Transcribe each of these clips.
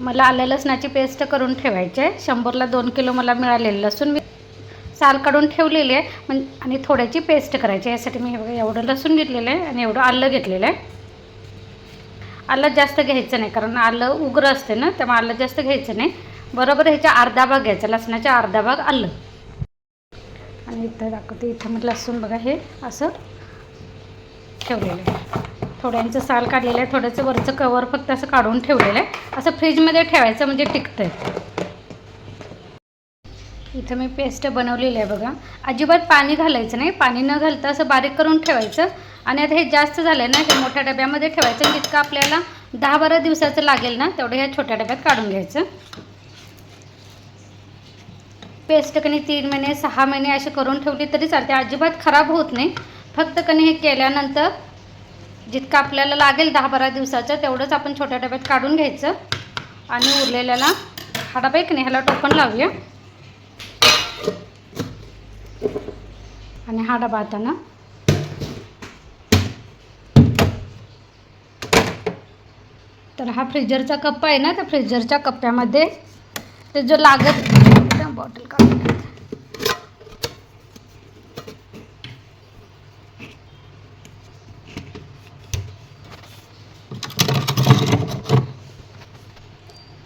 मला आलं लसणाची पेस्ट करून ठेवायची आहे. शंभरला दोन किलो मला मिळालेलं लसूण मी साल काढून ठेवलेली आहे. म्हण आणि थोड्याची पेस्ट करायची यासाठी मी हे बघा एवढं लसूण घेतलेलं आहे आणि एवढं आलं घेतलेलं आहे. आलं जास्त घ्यायचं नाही कारण आलं उग्र असते ना त्यामुळे आलं जास्त घ्यायचं नाही. बरोबर ह्याच्या अर्धा भाग घ्यायचा. लसणाच्या अर्धा भाग आलं. आणि इथं दाखवते. इथं मग लसूण बघा हे असं ठेवलेलं आहे. थोड्यांचं साल काढलेलं आहे थोड्याचं वरचं कवर फक्त असं काढून ठेवलेलं आहे. असं फ्रीजमध्ये ठेवायचं म्हणजे टिकतं आहे इथं मी पेस्ट बनवलेली आहे बघा. अजिबात पाणी घालायचं नाही. पाणी न घालता असं बारीक करून ठेवायचं. आणि आता हे जास्त झालं ना हे मोठ्या डब्यामध्ये ठेवायचं. जितकं आपल्याला दहा बारा दिवसाचं लागेल ना तेवढं ह्या छोट्या डब्यात काढून घ्यायचं. पेस्ट कणी तीन महिने सहा महिने असे करून ठेवली तरी चालते. अजिबात खराब होत नाही. फक्त कणी हे केल्यानंतर जितकं आपल्याला लागेल दहा बारा दिवसाचं तेवढंच आपण छोट्या डब्यात काढून घ्यायचं. आणि उरलेल्याला हा डबा एक नाही ह्याला टोपण लावूया. आणि हा डबा आता ना तर हा फ्रीजरचा कप्पा आहे ना त्या फ्रीजरच्या कप्प्यामध्ये ते जो लागत बॉटल काढून घेते.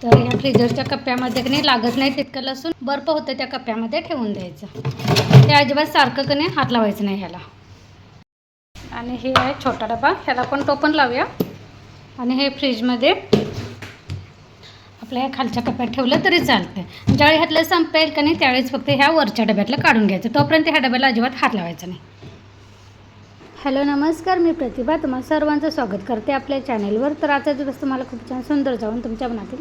तर ह्या फ्रीजरच्या कप्प्यामध्ये की नाही लागत नाही तितकं लसूण. बर्फ होतं त्या कप्प्यामध्ये ठेवून द्यायचं. ते अजिबात सारखं की नाही हात लावायचं नाही ह्याला. आणि हे आहे छोटा डबा. ह्याला पण टोपण लावूया. आणि हे फ्रीजमध्ये आपल्या ह्या खालच्या कप्प्यात ठेवलं तरी चालतं ज्यावेळी ह्यातलं संपेल का नाही त्यावेळेस फक्त ह्या वरच्या डब्यातलं काढून घ्यायचं. तोपर्यंत ह्या डब्याला अजिबात हात लावायचा नाही. हॅलो नमस्कार. मी प्रतिभा. तुम्हाला सर्वांचं स्वागत करते आपल्या चॅनेलवर तर आजचा दिवस तुम्हाला खूप छान सुंदर जाऊन तुमच्या मनातील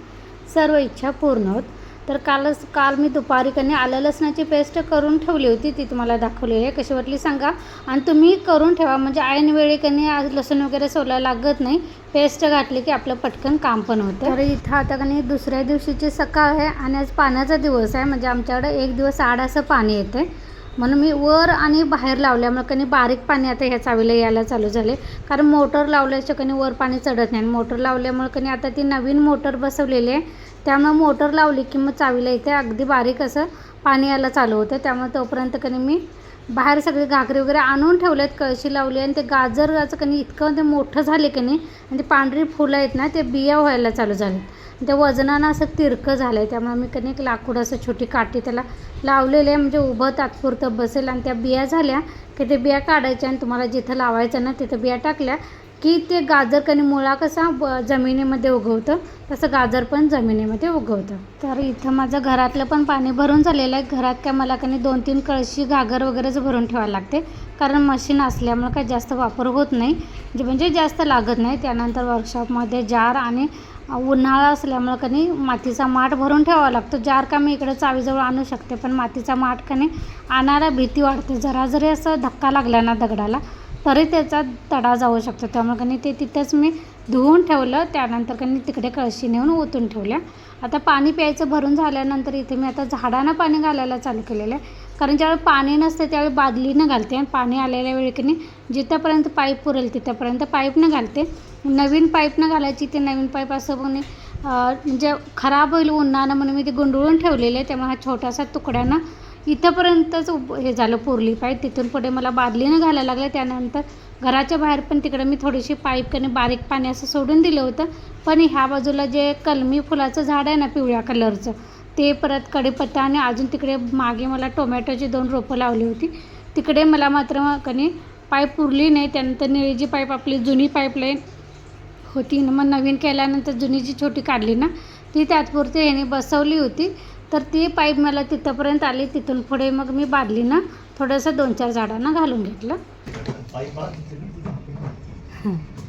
सर्व इच्छा पूर्ण होत. तर कालच काल मी दुपारी कधी आलं लसणाची पेस्ट करून ठेवली होती. ती तुम्हाला दाखवलेली आहे. कशी वाटली सांगा. आणि तुम्ही करून ठेवा. म्हणजे ऐनवेळी आज लसूण वगैरे सोलायला लागत नाही. पेस्ट घातली की आपलं पटकन काम पण होतं. तर इथं आता कधी दुसऱ्या दिवशीची सकाळ आहे आणि आज पाण्याचा दिवस आहे. म्हणजे आमच्याकडे एक दिवस आड असं पाणी येते म्हणून मी वर आणि बाहेर लावल्यामुळे कनी बारीक पाणी आता ह्या चावीला यायला चालू झाले. कारण मोटर लावल्याच्या कनी वर पाणी चढत नाही. मोटर लावल्यामुळे कनी आता ती नवीन मोटर बसवलेली आहे. त्यामुळे मोटर लावली की मग चावीला इथे अगदी बारीक असं पाणी यायला चालू होतं. त्यामुळे तोपर्यंत कनी मी बाहेर सगळे घागरे वगैरे आणून ठेवलेत कळशी लावली आणि ते गाजराचं कणी इतकं ते मोठं झाले की नाही आणि ते पांढरी फुलं आहेत ना ते बिया व्हायला चालू झाले ते वजनानं असं तिरकं झालं आहे त्यामुळे मी कधी एक लाकूड असं छोटी काठी त्याला लावलेलं आहे. म्हणजे उभं तात्पुरतं बसेल आणि त्या बिया झाल्या की ते बिया काढायच्या आणि तुम्हाला जिथं लावायचं ना तिथं बिया टाकल्या की ते गाजर कणी मुळा कसा ब जमिनीमध्ये उगवतं तसं गाजर पण जमिनीमध्ये उगवतं. तर इथं माझं घरातलं पण पाणी भरून झालेलं आहे. घरात काय मला कणी दोन तीन कळशी घागर वगैरेच भरून ठेवायला लागते. कारण मशीन असल्यामुळे काय जास्त वापर होत नाही. जे म्हणजे जास्त लागत नाही. त्यानंतर वर्कशॉपमध्ये जार आणि उन्हाळा असल्यामुळं कनी मातीचा माठ भरून ठेवावा लागतो. जार का मी इकडे चावीजवळ आणू शकते पण मातीचा माठ कनी आणायला भीती वाटते. जरा जरी असं धक्का लागला ना दगडाला तरी त्याचा तडा जाऊ शकतो. त्यामुळे कनी ते तिथंच मी धुवून ठेवलं. त्यानंतर कनी तिकडे कळशी नेऊन ओतून ठेवल्या. आता पाणी प्यायचं भरून झाल्यानंतर इथे मी आता झाडांना पाणी घालायला चालू केलेलं आहे. कारण ज्यावेळी पाणी नसते त्यावेळी बादलीनं घालते. आणि पाणी आलेल्या वेळी की नाही जिथंपर्यंत पाईप पुरेल तिथंपर्यंत पाईपनं घालते. नवीन पाईपनं घालायची ते नवीन पाईप असं पण म्हणजे खराब होईल उन्हानं म्हणून मी ते गुंडळून ठेवलेले आहे. त्यामुळे हा छोटासा तुकड्यानं इथंपर्यंतच हे झालं पुरली पाईप. तिथून पुढे मला बादलीनं घालायला लागलं. त्यानंतर घराच्या बाहेर पण तिकडे मी थोडीशी पाईप कने बारीक पाणी असं सोडून दिलं होतं. पण ह्या बाजूला जे कलमी फुलाचं झाड आहे ना पिवळ्या कलरचं ते परत कढीपत्ता आणि अजून तिकडे मागे मला टोमॅटोची दोन रोपं लावली होती. तिकडे मला मात्र कणी पाईप पुरली नाही. त्यानंतर निळी जी पाईप आपली जुनी पाईपलाईन होती न मग नवीन केल्यानंतर जुनी जी छोटी काढली ना ती तात्पुरती ह्याने बसवली होती. तर ती पाईप मला तिथंपर्यंत आली. तिथून पुढे मग मी बादली ना थोडंसं दोन चार झाडांना घालून घेतलं.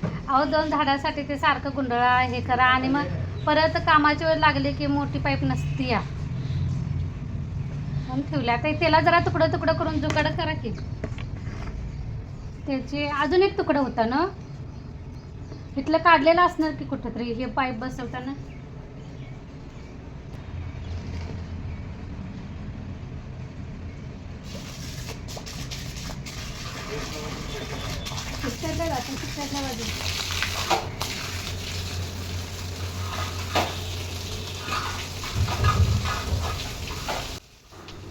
अहो दोन झाडासाठी ते सारखं गुंडळा हे करा आणि मग परत कामाची वेळ लागली की मोठी पाईप नसती या. म्हणून ठेवल्या. ते त्याला जरा तुकडं तुकडं करून जुगाड करा की. त्याचे अजून एक तुकडं होता ना? इथलं काढलेलं असणार की कुठं तरी हे पाईप बसवताना?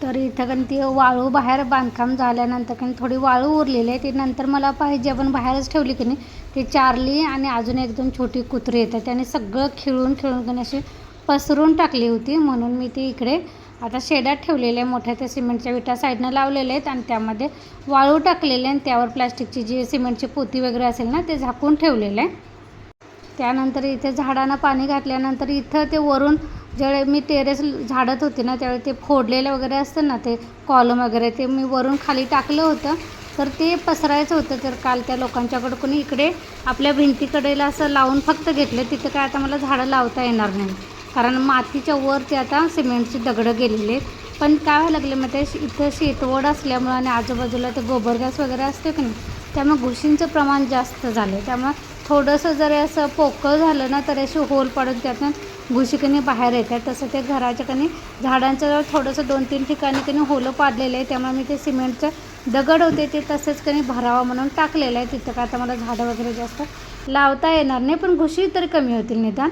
तर इथं कारण ती वाळू बाहेर बांधकाम झाल्यानंतर कारण थोडी वाळू उरलेली आहे ती नंतर मला पाहिजे पण बाहेरच ठेवली की नाही. ती चारली आणि अजून एकदम छोटी कुत्री येतात त्याने सगळं खिळून खिळून की अशी पसरून टाकली होती म्हणून मी ती इकडे आता शेडात ठेवलेले आहे. मोठ्या त्या सिमेंटच्या विटा साईडनं लावलेले आहेत आणि त्यामध्ये वाळू टाकलेले आणि त्यावर प्लॅस्टिकची जी सिमेंटची पोती वगैरे असेल ना ते झाकून ठेवलेलं आहे त्यानंतर इथे झाडांना पाणी घातल्यानंतर इथं ते वरून ज्यावेळी मी टेरेस झाडत होते ना त्यावेळी ते फोडलेलं वगैरे असतं ना ते कॉलम वगैरे ते मी वरून खाली टाकलं होतं. तर ते पसरायचं होतं. तर काल त्या लोकांच्याकडं कोणी इकडे आपल्या भिंतीकडेला असं लावून फक्त घेतलं. तिथं काय आता मला झाडं लावता येणार नाही कारण मातीच्या वर ते आता सिमेंटची दगडं गेलेली आहेत. पण काय व्हायला लागले मग ते इथं शेतवड असल्यामुळं आणि आजूबाजूला ते गोबर गॅस वगैरे असते की नाही त्यामुळे घुशींचं प्रमाण जास्त झालं आहे त्यामुळं थोडंसं जरी असं पोकळ झालं ना तर अशी होल पडून त्यातून घुशीकणी बाहेर येतात तसं ते घराच्या कणी झाडांच्या जवळ थोडंसं दोन तीन ठिकाणी कणी होलं पाडलेलं आहे. त्यामुळे मी ते सिमेंटचं दगड होते ते तसेच कणी भरावं म्हणून टाकलेलं आहे. तिथं का आता मला झाडं वगैरे जास्त लावता येणार नाही पण घुशी तरी कमी होतील निदान.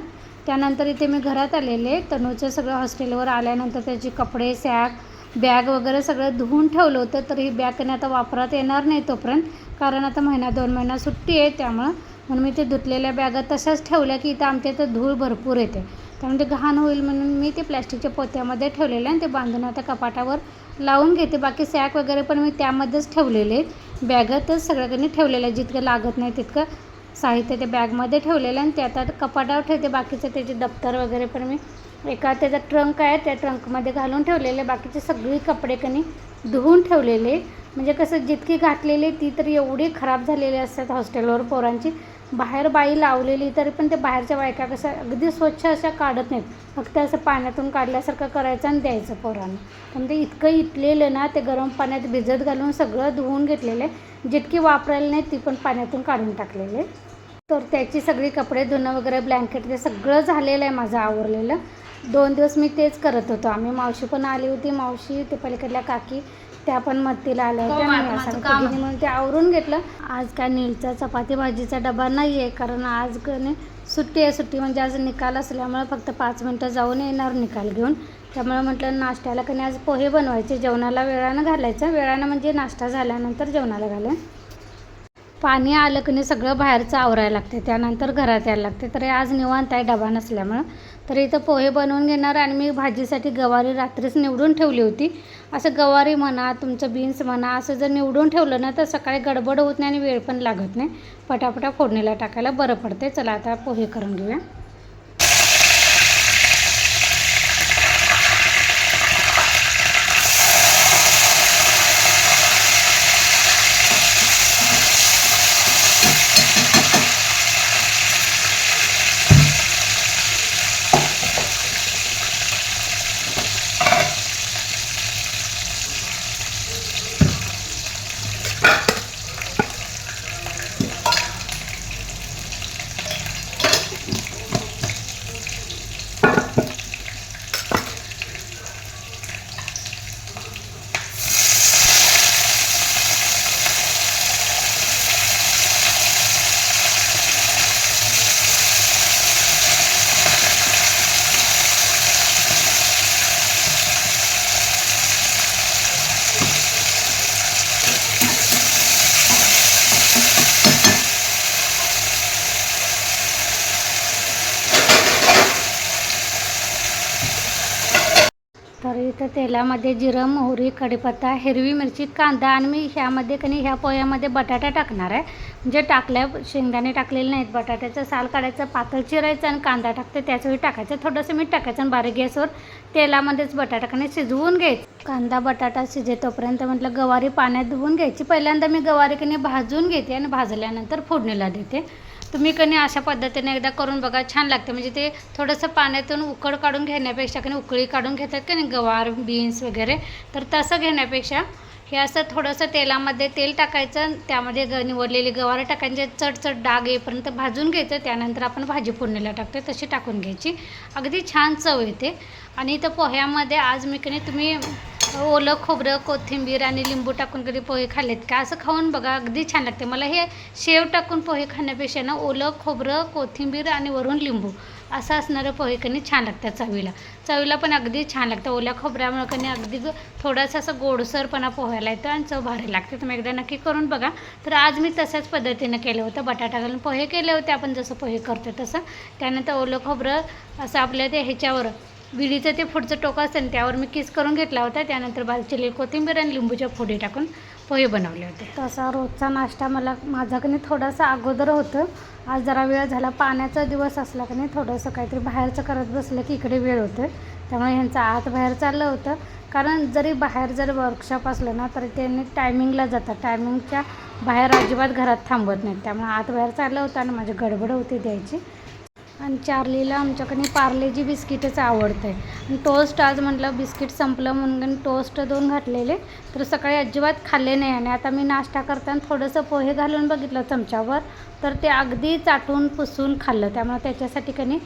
त्यानंतर इथे मी घरात आलेले. तनूचं सगळं हॉस्टेलवर आल्यानंतर त्याचे कपडे सॅक बॅग वगैरे सगळं धुवून ठेवलं होतं. तर ही बॅग आता वापरात येणार नाही तोपर्यंत. कारण आता महिना दोन महिना सुट्टी आहे त्यामुळं. म्हणून मी ते धुतलेल्या बॅगा तशाच ठेवल्या की इथं आमच्या इथं धूळ भरपूर येते. त्यामुळे ते घाण होईल म्हणून मी ते प्लॅस्टिकच्या पोत्यामध्ये ठेवलेलं आहे आणि ते बांधून आता कपाटावर लावून घेते. बाकी सॅक वगैरे पण मी त्यामध्येच ठेवलेले आहेत. बॅगातच सगळ्याकडे ठेवलेलं आहे जितकं लागत नाही तितकं. साहित्य ते बॅगमध्ये ठेवलेलं आहे आणि ते आता कपाटावर ठेवते. बाकीचं त्याचे दप्तर वगैरे पण मी एका त्याचा ट्रंक आहे त्या ट्रंकमध्ये घालून ठेवलेले. बाकीचे सगळी कपडे कनी धुवून ठेवलेले. म्हणजे कसं जितकी घातलेली ती तर एवढी खराब झालेली असतात हॉस्टेलवर पोरांची. बाहेर बाई लावलेली तरी पण ते बाहेरच्या बायका कसं अगदी स्वच्छ अशा काढत नाहीत. फक्त असं पाण्यातून काढल्यासारखं करायचं आणि द्यायचं पोरांना. पण ते इतकं इटलेलं ना ते गरम पाण्यात भिजत घालून सगळं धुवून घेतलेलं आहे. जितकी वापरायला नाही ती पण पाण्यातून काढून टाकलेले तर त्याची सगळी कपडे धुणं वगैरे ब्लँकेट ते सगळं झालेलं आहे माझं आवरलेलं. दोन दिवस मी तेच करत होतो. आम्ही मावशी पण आली होती मावशी ते पलीकडल्या काकी त्या पण मदतीला आल्या होत्या. हो, म्हणून ते आवरून घेतलं. आज काय नीलचा चपाती भाजीचा डबा नाही आहे कारण आज कने सुट्टी आहे. सुट्टी म्हणजे आज निकाल असल्यामुळे फक्त पाच मिनटं जाऊन येणार निकाल घेऊन. त्यामुळे म्हटलं नाश्त्याला कधी आज पोहे बनवायचे. जेवणाला वेळानं घालायचं. वेळानं म्हणजे नाश्ता झाल्यानंतर जेवणाला घालाय पाणी आलं की नाही सगळं बाहेरचं आवरायला लागते. त्यानंतर घरात यायला लागते. तर हे आज निवांत आहे डबा नसल्यामुळं. तर इथं पोहे बनवून घेणार आणि मी भाजीसाठी गवारी रात्रीच निवडून ठेवली होती. असं गवारी म्हणा तुमचं बीन्स म्हणा असं जर निवडून ठेवलं ना तर सकाळी गडबड होत नाही आणि वेळ पण लागत नाही. पटापटा फोडणीला टाकायला बरं पडते चला आता पोहे करून घेऊया. तर तेलामध्ये जिरं मोहरी कढीपत्ता हिरवी मिरची कांदा आणि मी ह्यामध्ये कनी ह्या पोह्यामध्ये बटाटा टाकणार आहे. म्हणजे टाकल्या शेंगदाणे टाकलेले नाहीत बटाट्याचं साल काढायचं पातळ चिरायचं आणि कांदा टाकते त्याच वेळी टाकायचं थोडंसं मीठ टाकायचं आणि बारीक गॅसवर तेलामध्येच बटाटा कणी शिजवून घ्यायचं. कांदा बटाटा शिजेतोपर्यंत म्हटलं गवारी पाण्यात धुवून घ्यायची. पहिल्यांदा मी गवारी कणी भाजून घेते आणि भाजल्यानंतर फोडणीला देते. तुम्ही कणी अशा पद्धतीने एकदा करून बघा छान लागते. म्हणजे ते थोडंसं पाण्यातून उकड काढून घेण्यापेक्षा कणी उकळी काढून घेतात का नाही गवार बीन्स वगैरे. तर तसं घेण्यापेक्षा हे असं थोडंसं तेलामध्ये तेल टाकायचं त्यामध्ये ग निवडलेली गवारं टाकायचे चटचट डाग येईपर्यंत भाजून घ्यायचं त्यानंतर आपण भाजी फोडणीला टाकतो तशी टाकून घ्यायची. अगदी छान चव येते. आणि इथं पोह्यामध्ये आज मी कणी तुम्ही ओलं खोबरं कोथिंबीर आणि लिंबू टाकून कधी पोहे खाल्लेत का? असं खाऊन बघा अगदी छान लागते. मला हे शेव टाकून पोहे खाण्यापेक्षा ना ओलं खोबरं कोथिंबीर आणि वरून लिंबू असं असणारं पोहे कणी छान लागतात चवीला. चवीला पण अगदी छान लागतं. ओल्या खोबऱ्यामुळे कणी अगदी थोडासा थोडंसं असं गोडसरपणा पोह्याला येतं आणि चव भारी लागते. तुम्ही एकदा नक्की करून बघा. तर आज मी तशाच पद्धतीनं केलं होतं. बटाटा घालून पोहे केले होते. आपण जसं पोहे करतो तसं. त्यानंतर ओलं खोबरं असं आपल्या ते ह्याच्यावर विडीचं ते पुढचं टोकं असतं त्यावर मी किस करून घेतला होता त्यानंतर बारीक कोथिंबीर आणि लिंबूच्या फोडी टाकून पोहे बनवले होते. तसा रोजचा नाश्ता मला माझा कधी थोडासा अगोदर होतं. आज जरा वेळ झाला पाण्याचा दिवस असला की नाही थोडंसं काहीतरी बाहेरचं करत बसलं की इकडे वेळ होतं त्यामुळे ह्यांचं आत बाहेर चाललं होतं. कारण जरी बाहेर जर वर्कशॉप असलं ना तर त्यांनी टायमिंगला जातात. टायमिंगच्या बाहेर अजिबात घरात थांबत नाहीत. त्यामुळे आत बाहेर चाललं होतं आणि माझी गडबड होती द्यायची. आणि चार्लीला आमच्याकडे पार्लेजी बिस्किटच आवडतं आहे आणि टोस्ट आज म्हटलं बिस्किट संपलं म्हणून टोस्ट दोन घातलेले तर सकाळी अजिबात खाल्ले नाही आणि आता मी नाश्ता करताना थोडंसं पोहे घालून बघितलं चमच्यावर तर ते अगदी चाटून पुसून खाल्लं. त्यामुळे त्याच्यासाठी कनी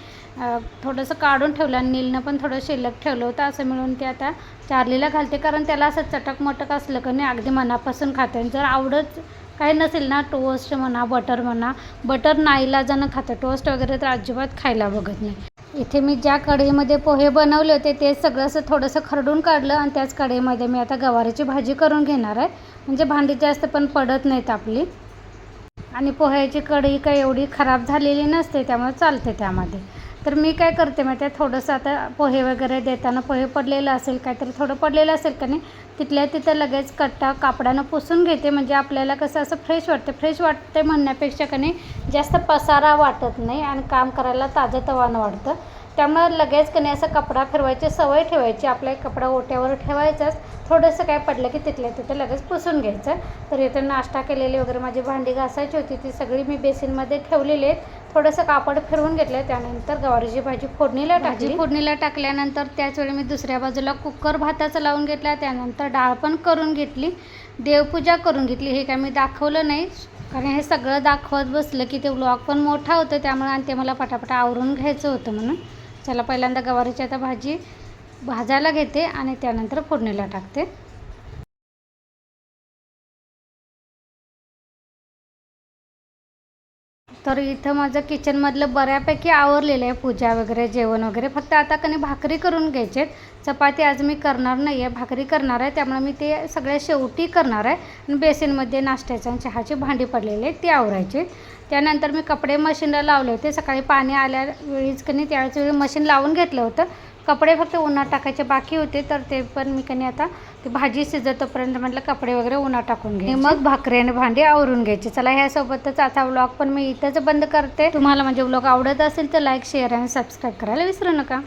थोडंसं काढून ठेवलं आणि नीलनं पण थोडं शिल्लक ठेवलं होतं असं मिळून ते आता चार्लीला घालते कारण त्याला असं चटक मटक असलं का नाही अगदी मनापासून खाते. आणि जर आवडत काही नसेल ना टोस्ट म्हणा बटर म्हणा. बटर नाईलाजानं खातं. टोस्ट वगैरे तर अजिबात खायला बघत नाही. इथे मी ज्या कढईमध्ये पोहे बनवले होते ते सगळं असं थोडंसं खरडून काढलं आणि त्याच कढईमध्ये मी आता गवारीची भाजी करून घेणार आहे. म्हणजे भांडी जास्त पण पडत नाहीत आपली. आणि पोह्याची कढई काही एवढी खराब झालेली नसते त्यामुळे चालते त्यामध्ये. तर मी काय करते माहिती आहे थोडंसं आता पोहे वगैरे देताना पोहे पडलेलं असेल काहीतरी थोडं पडलेलं असेल का नाही तिथल्या तिथं लगेच कट्टा कापडानं पुसून घेते. म्हणजे आपल्याला कसं असं फ्रेश वाटते. फ्रेश वाटते म्हणण्यापेक्षा का नाही जास्त पसारा वाटत नाही आणि काम करायला ताजंतवानं वाटतं. त्यामुळे लगेच का नाही असं कपडा फिरवायची सवय ठेवायची. आपला एक कपडा ओट्यावर ठेवायचाच. थोडंसं काय पडलं की तिथल्या तिथं लगेच पुसून घ्यायचं. तर इथे नाश्ता केलेली वगैरे माझी भांडी घासायची होती. ती सगळी मी बेसिनमध्ये ठेवलेली आहेत. थोडंसं कापड फिरवून घेतलं त्यानंतर गवारीची भाजी फोडणीला टाकली. फोडणीला टाकल्यानंतर त्याच वेळी मी दुसऱ्या बाजूला कुकर भाताचा लावून घेतला त्यानंतर डाळ पण करून घेतली देवपूजा करून घेतली. हे काय मी दाखवलं नाही कारण हे सगळं दाखवत बसलं की ते व्लॉग पण मोठा होतं त्यामुळे आणि ते मला पटापटा आवरून घ्यायचं होतं म्हणून. चला पहिल्यांदा गवारीची आता भाजी भाजायला घेते आणि त्यानंतर फोडणीला टाकते. तर इथं माझं किचनमधलं बऱ्यापैकी आवरलेलं आहे पूजा वगैरे जेवण वगैरे. फक्त आता कनी भाकरी करून घ्यायचे आहेत चपाती आज मी करणार नाही आहे भाकरी करणार आहे. त्यामुळे मी ते सगळ्या शेवटी करणार आहे. आणि बेसिनमध्ये नाश्त्याच्या आणि चहाची भांडी पडलेली आहेत ती आवरायची त्यानंतर मी कपडे मशीनला लावले होते. सकाळी पाणी आल्या वेळीच कनी त्यावेळेच वेळी मशीन लावून घेतलं होतं. कपडे फक्त उन्हात टाकायचे बाकी होते तर ते पण मी कनी आता ती भाजी शिजतोपर्यंत म्हटलं कपडे वगैरे उन्हात टाकून घे मग? भाकरी आणि भांडी आवरून घ्यायची. चला ह्यासोबतच आता व्लॉग पण मी इथंच बंद करते. तुम्हाला म्हणजे व्लॉग आवडत असेल तर लाईक शेअर आणि सबस्क्राईब करायला विसरू नका.